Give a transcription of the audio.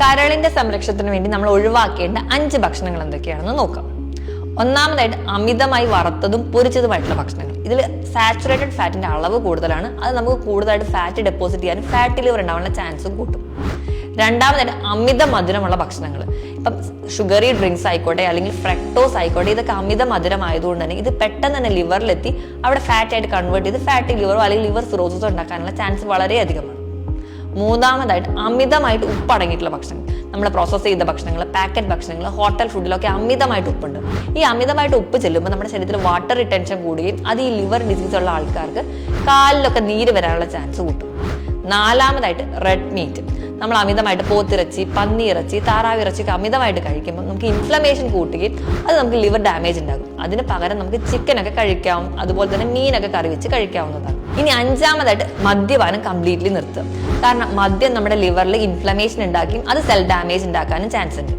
കരളിന്റെ സംരക്ഷണത്തിന് വേണ്ടി നമ്മൾ ഒഴിവാക്കേണ്ട അഞ്ച് ഭക്ഷണങ്ങൾ എന്തൊക്കെയാണെന്ന് നോക്കാം. ഒന്നാമതായിട്ട് അമിതമായി വറുത്തതും പൊരിച്ചതുമായിട്ടുള്ള ഭക്ഷണങ്ങൾ. ഇതിൽ സാച്ചുറേറ്റഡ് ഫാറ്റിന്റെ അളവ് കൂടുതലാണ്. അത് നമുക്ക് കൂടുതലായിട്ട് ഫാറ്റ് ഡെപ്പോസിറ്റ് ചെയ്യാനും ഫാറ്റ് ലിവർ ഉണ്ടാവാനുള്ള ചാൻസും കൂട്ടും. രണ്ടാമതായിട്ട് അമിത മധുരമുള്ള ഭക്ഷണങ്ങൾ. ഇപ്പം ഷുഗറി ഡ്രിങ്ക്സ് ആയിക്കോട്ടെ അല്ലെങ്കിൽ ഫ്രക്ടോസ് ആയിക്കോട്ടെ ഇതൊക്കെ അമിത മധുരമായതുകൊണ്ട് തന്നെ ഇത് പെട്ടെന്ന് തന്നെ ലിവറിലെത്തി അവിടെ ഫാറ്റ് ആയിട്ട് കൺവേർട്ട് ചെയ്ത് ഫാറ്റി ലിവറോ അല്ലെങ്കിൽ ലിവർ സിറോസിസോ ഉണ്ടാക്കാനുള്ള ചാൻസ് വളരെ അധികമാണ്. മൂന്നാമതായിട്ട് അമിതമായിട്ട് ഉപ്പടങ്ങിയിട്ടുള്ള ഭക്ഷണങ്ങൾ. നമ്മൾ പ്രോസസ്സ് ചെയ്ത ഭക്ഷണങ്ങൾ പാക്കറ്റ് ഭക്ഷണങ്ങൾ ഹോട്ടൽ ഫുഡിലൊക്കെ അമിതമായിട്ട് ഉപ്പുണ്ട്. ഈ അമിതമായിട്ട് ഉപ്പ് ചെല്ലുമ്പോൾ നമ്മുടെ ശരീരത്തിൽ വാട്ടർ റിട്ടൻഷൻ കൂടുകയും അത് ഈ ലിവർ ഡിസീസ് ഉള്ള ആൾക്കാർക്ക് കാലിലൊക്കെ നീര് വരാനുള്ള ചാൻസ് കൂട്ടും. നാലാമതായിട്ട് റെഡ് മീറ്റ് നമ്മൾ അമിതമായിട്ട് പോത്തിറച്ചി പന്നിയിറച്ചി താറാവിറച്ചി ഒക്കെ അമിതമായിട്ട് കഴിക്കുമ്പോൾ നമുക്ക് ഇൻഫ്ലമേഷൻ കൂട്ടുകയും അത് നമുക്ക് ലിവർ ഡാമേജ് ഉണ്ടാകും. അതിന് പകരം നമുക്ക് ചിക്കനൊക്കെ കഴിക്കാം അതുപോലെ തന്നെ മീനൊക്കെ കറി വെച്ച് കഴിക്കാവുന്നതാണ്. ഇനി അഞ്ചാമതായിട്ട് മദ്യപാനം കംപ്ലീറ്റ്ലി നിർത്തും കാരണം മദ്യം നമ്മുടെ ലിവറിൽ ഇൻഫ്ലമേഷൻ ഉണ്ടാക്കിയും അത് സെൽ ഡാമേജ് ഉണ്ടാക്കാനും ചാൻസ് ഉണ്ട്.